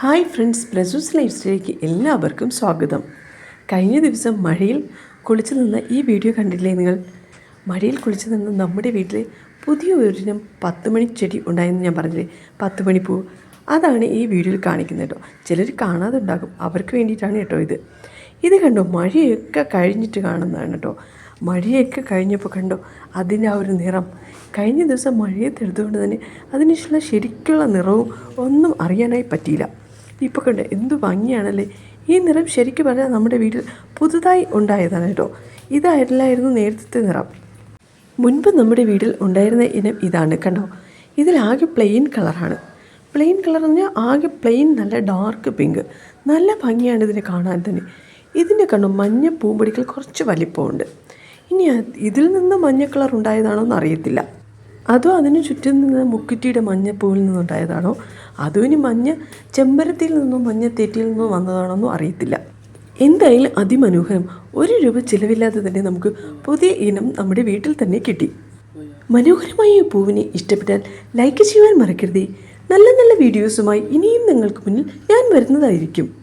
Hi friends പ്രസൂസ് life സ്റ്റൈലിലേക്ക് എല്ലാവർക്കും സ്വാഗതം. കഴിഞ്ഞ ദിവസം മഴയിൽ കുളിച്ചു നിന്ന് ഈ വീഡിയോ കണ്ടില്ലേ നിങ്ങൾ? മഴയിൽ കുളിച്ചു നിന്ന് നമ്മുടെ വീട്ടിൽ പുതിയ ഒരു പത്ത് മണി ചെടി ഉണ്ടായെന്ന് ഞാൻ പറഞ്ഞില്ലേ? പത്ത് മണി പൂ. അതാണ് ഈ വീഡിയോയിൽ കാണിക്കുന്നത് കേട്ടോ. ചിലർ കാണാതെ ഉണ്ടാകും അവർക്ക് വേണ്ടിയിട്ടാണ് കേട്ടോ ഇത്. ഇത് കണ്ടോ മഴയൊക്കെ കഴിഞ്ഞിട്ട് കാണുന്നതാണ് കേട്ടോ. മഴയൊക്കെ കഴിഞ്ഞപ്പോൾ കണ്ടോ അതിന്റെ ആ ഒരു നിറം. കഴിഞ്ഞ ദിവസം മഴയെ എടുത്തുകൊണ്ട് തന്നെ അതിനുള്ള ശരിക്കുള്ള നിറവും ഒന്നും അറിയാനായി പറ്റിയില്ല. ഇപ്പോൾ കണ്ട് എന്ത് ഭംഗിയാണല്ലേ? ഈ നിറം ശരിക്കും പറഞ്ഞാൽ നമ്മുടെ വീട്ടിൽ പുതുതായി ഉണ്ടായതാണ് കേട്ടോ. ഇതായിരുന്നില്ലായിരുന്നു നേരത്തെ നിറം. മുൻപ് നമ്മുടെ വീട്ടിൽ ഉണ്ടായിരുന്ന ഇനം ഇതാണ് കണ്ടോ? ഇതിലാകെ പ്ലെയിൻ കളറാണ് പ്ലെയിൻ കളർ എന്ന് പറഞ്ഞാൽ ആകെ പ്ലെയിൻ നല്ല ഡാർക്ക് പിങ്ക് നല്ല ഭംഗിയാണ് ഇതിനെ കാണാൻ തന്നെ. ഇതിന്റെ കണ്ടു മഞ്ഞ പൂമ്പൊടിക്കൽ കുറച്ച് വലിപ്പമുണ്ട്. ഇനി ഇതിൽ നിന്ന് മഞ്ഞ കളർ ഉണ്ടായതാണോ എന്ന് അറിയത്തില്ല. അതോ അതിന് ചുറ്റും നിന്ന് മുക്കുറ്റിയുടെ മഞ്ഞപ്പൂവിൽ നിന്നുണ്ടായതാണോ അതോ ഇനി മഞ്ഞ ചെമ്പരത്തിയിൽ നിന്നോ മഞ്ഞ തെറ്റിയിൽ നിന്നോ വന്നതാണോ എന്നും അറിയത്തില്ല. എന്തായാലും അതിമനോഹരം. ഒരു രൂപ ചിലവില്ലാതെ തന്നെ നമുക്ക് പുതിയ ഇനം നമ്മുടെ വീട്ടിൽ തന്നെ കിട്ടി. മനോഹരമായ ഈ പൂവിനെ ഇഷ്ടപ്പെട്ടാൽ ലൈക്ക് ചെയ്യുവാൻ മറക്കരുതേ. നല്ല നല്ല വീഡിയോസുമായി ഇനിയും നിങ്ങൾക്ക് മുന്നിൽ ഞാൻ വരുന്നതായിരിക്കും.